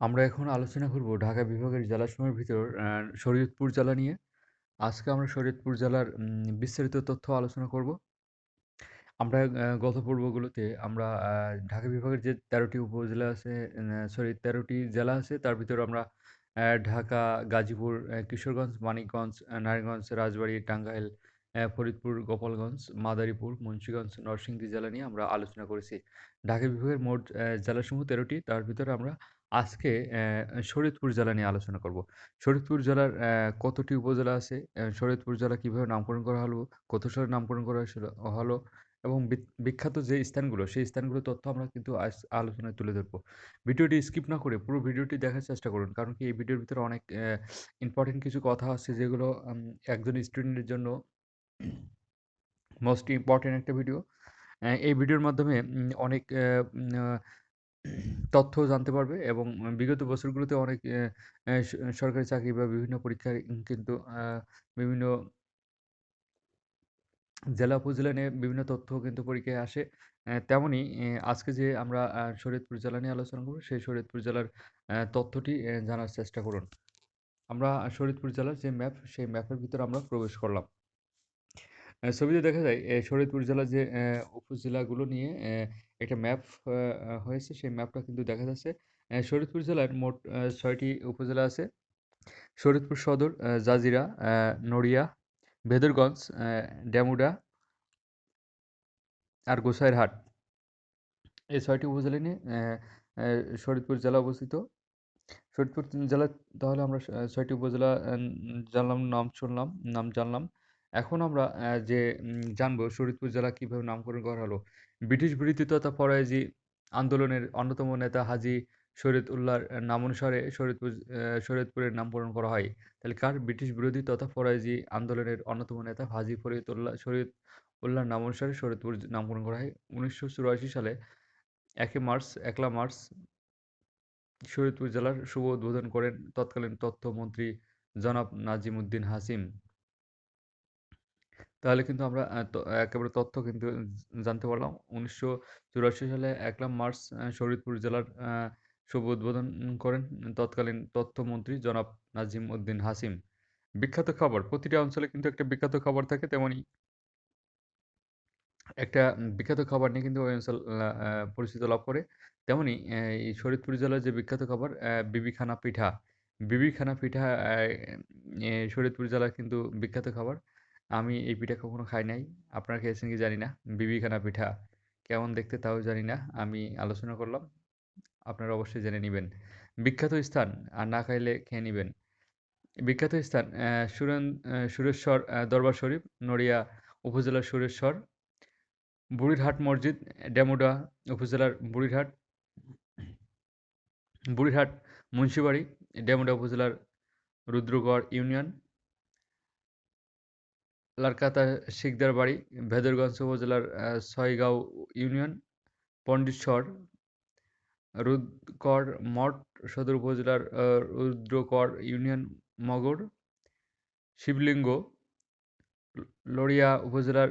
আমরা এখন আলোচনা করব ঢাকা বিভাগের জেলাসমূহের ভিতর শরীয়তপুর জেলা নিয়ে। আজকে আমরা শরীয়তপুর জেলার বিস্তারিত তথ্য আলোচনা করব। আমরা গত পর্বগুলোতে আমরা ঢাকা বিভাগের যে তেরোটি উপজেলা আছে, সরি ১৩ টি জেলা আছে তার ভিতর আমরা ঢাকা, গাজীপুর, কিশোরগঞ্জ, মানিকগঞ্জ, নারায়ণগঞ্জ, রাজবাড়ী, টাঙ্গাইল, ফরিদপুর, গোপালগঞ্জ, মাদারীপুর, মুন্সিগঞ্জ, নরসিংদী জেলা নিয়ে আমরা আলোচনা করেছি। ঢাকা বিভাগের মোট জেলাসমূহ তেরোটি তার ভিতরে আমরা আজকে শরীয়তপুর জেলা নিয়ে আলোচনা করব। শরীয়তপুর জেলার কতটি উপজেলা আছে? শরীয়তপুর জেলা কীভাবে নামকরণ করা হলো? কত সালে নামকরণ করা হয়েছিল হলো? এবং বিখ্যাত যে স্থানগুলো, সেই স্থানগুলোর তথ্য আমরা কিন্তু আজ আলোচনায় তুলে ধরব। ভিডিওটি স্কিপ না করে পুরো ভিডিওটি দেখার চেষ্টা করুন। কারণ কি এই ভিডিওর ভিতরে অনেক ইম্পোর্টেন্ট কিছু কথা আছে যেগুলো একজন স্টুডেন্টের জন্য মোস্ট ইম্পোর্টেন্ট একটা ভিডিও। এই ভিডিওর মাধ্যমে অনেক তথ্য জানতে পারবে এবং বিগত বছরগুলোতে অনেক সরকারি চাকরি বা বিভিন্ন পরীক্ষায় কিন্তু বিভিন্ন জেলা উপজেলা নিয়ে বিভিন্ন তথ্য কিন্তু পরীক্ষায় আসে। তেমনই আজকে যে আমরা শরীয়তপুর জেলা নিয়ে আলোচনা করব, সেই শরীয়তপুর জেলার তথ্যটি জানার চেষ্টা করুন। আমরা শরীয়তপুর জেলার যে ম্যাপ, সেই ম্যাপের ভিতরে আমরা প্রবেশ করলাম। ছবিতে দেখা যায় এ শরীয়তপুর জেলার যে উপজেলাগুলো নিয়ে একটা ম্যাপ হয়েছে, সেই ম্যাপটা কিন্তু দেখা যাচ্ছে। শরীয়তপুর জেলার মোট ছয়টি উপজেলা আছে। শরীয়তপুর সদর, জাজিরা, নড়িয়া, ভেদরগঞ্জ, অ্যা ডেমুডা আর গোসাইরহাট। এই ছয়টি উপজেলা নিয়ে শরীয়তপুর জেলা অবস্থিত। ফরিদপুর জেলার তাহলে আমরা ছয়টি উপজেলা জানলাম, নাম শুনলাম, নাম জানলাম। এখন আমরা যে জানব শরীয়তপুর জেলা কীভাবে নামকরণ করা হলো। ব্রিটিশ বিরোধী তথা ফরাজি আন্দোলনের অন্যতম নেতা হাজী শরীয়তুল্লাহর নাম অনুসারে শরীয়তপুর অ্যা শরীয়তপুরের নামকরণ করা হয়। তাহলে কার? ব্রিটিশ বিরোধী তথা ফরাজি আন্দোলনের অন্যতম নেতা হাজি হাজী ফরিয়তুল্লাহ শরীয়তুল্লাহর নাম অনুসারে শরীয়তপুর নামকরণ করা হয়। ১৯৮৪ সালে একে মার্চ, একলা মার্চ শরীয়তপুর জেলার শুভ উদ্বোধন করেন তৎকালীন তথ্যমন্ত্রী জনাব নাজিম উদ্দিন হাসিম। তাহলে কিন্তু আমরা একেবারে তথ্য কিন্তু জানতে পারলাম। ১৯৮৪ সালে ১লা মার্চ শরীদপুর জেলার শুভ উদ্বোধন করেন তৎকালীন তথ্যমন্ত্রী জনাব নাজিম উদ্দিন হাসিম। বিখ্যাত খাবার, প্রতিটা অঞ্চলে কিন্তু একটা বিখ্যাত খাবার থাকে তেমনি একটা বিখ্যাত খাবার নিয়ে কিন্তু ওই অঞ্চল পরিচিত লাভ করে। তেমনি এই শরীয়তপুর জেলার যে বিখ্যাত খাবার বিবিখানা পিঠা। বিবিখানা পিঠা এ জেলার কিন্তু বিখ্যাত খাবার। আমি এই পিঠা কখনো খাই নাই। আপনারা খেয়েছেন কি জানি না। বিবিখানা পিঠা কেমন দেখতে তাও জানি না। আমি আলোচনা করলাম। আপনারা অবশ্যই জেনে নিবেন। বিখ্যাত স্থান আর না খাইলে খেয়ে নিবেন। বিখ্যাত স্থান সুরেন সুরেশ্বর দরবার শরীফ, নড়িয়া উপজেলার সুরেশ্বর, বুড়িরহাট মসজিদ, ডেমুডা উপজেলার বুড়িরহাট, বুড়িরহাট মুন্সিবাড়ি, ডেমুডা উপজেলার রুদ্রগড় ইউনিয়ন, লারকাতা শিকদার বাড়ি, ভেদরগঞ্জ উপজেলার ছয়গাঁও ইউনিয়ন, পন্ডিতসর, রুদকর মঠ সদর উপজেলার রুদ্রকর ইউনিয়ন মগর, শিবলিঙ্গ, লড়িয়া উপজেলার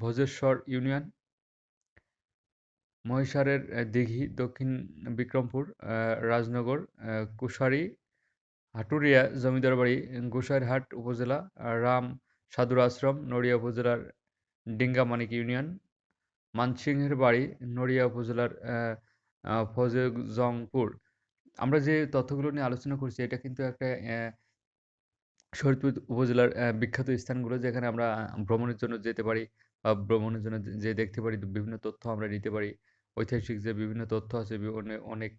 ভোজেশ্বর ইউনিয়ন, মহিষারের দিঘি, দক্ষিণ বিক্রমপুর, রাজনগর, কুশারি, হাটুরিয়া জমিদার বাড়ি, গোসাইরহাট উপজেলা, রাম সাধুর আশ্রম, নড়িয়া উপজেলার ডিঙ্গামানিক ইউনিয়ন, মানসিংহের বাড়ি, নড়িয়া উপজেলার ফজেজংপুর। আমরা যে তথ্যগুলো নিয়ে আলোচনা করছি এটা কিন্তু একটা অ্যা শরীয়তপুর উপজেলার বিখ্যাত স্থানগুলো যেখানে আমরা ভ্রমণের জন্য যেতে পারি বা ভ্রমণের জন্য যে দেখতে পারি বিভিন্ন তথ্য আমরা নিতে পারি। ঐতিহাসিক যে বিভিন্ন তথ্য আছে অনেক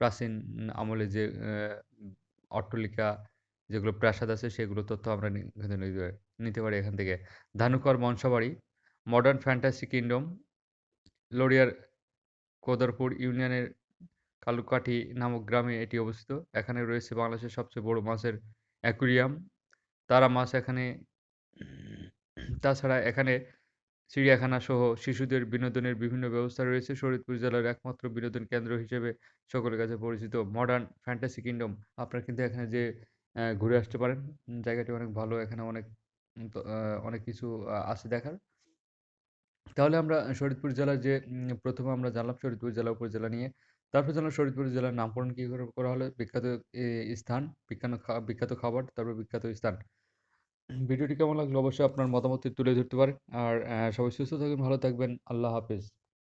প্রাচীন আমলে যে অট্টালিকা যেগুলো প্রাসাদ আছে সেগুলো তথ্য আমরা নি এখানে নিতে পারি এখান থেকে। Dhanukar Monsabari, modern fantasy kingdom, লোরিয়ার কোদরপুর ইউনিয়নের কালুকাঠি নামক গ্রামে এটি অবস্থিত। এখানে রয়েছে বাংলাদেশের সবচেয়ে বড় মাছের অ্যাকুরিয়াম। তারা মাছ এখানে তাছাড়া এখানে চিড়িয়াখানা সহ শিশুদের বিনোদনের বিভিন্ন ব্যবস্থা রয়েছে। শরীয়তপুর জেলার একমাত্র বিনোদন কেন্দ্র হিসেবে সকলের কাছে পরিচিত মডার্ন ফ্যান্টাসি কিংডম। আপনারা কিন্তু এখানে অ্যা ঘুরে আসতে পারেন। জায়গাটি অনেক ভালো। এখানে অনেক ত অনেক কিছু আছে দেখার। তাহলে আমরা শরীদপুর জেলার যে প্রথমে আমরা জানলাম শরীদপুর জেলা উপজেলা নিয়ে। তারপর জানলাম শরীদপুর জেলার নামকরণ কী করে, করা হলো, বিখ্যাত স্থান, বিখ্যাত বিখ্যাত খাবার, তারপর বিখ্যাত স্থান ভিডিওটি কেমন লাগল অবশ্যই আপনার মতামত তুলে ধরতে পারেন আর সবাই সুস্থ থাকবেন, ভালো থাকবেন, আল্লাহ হাফেজ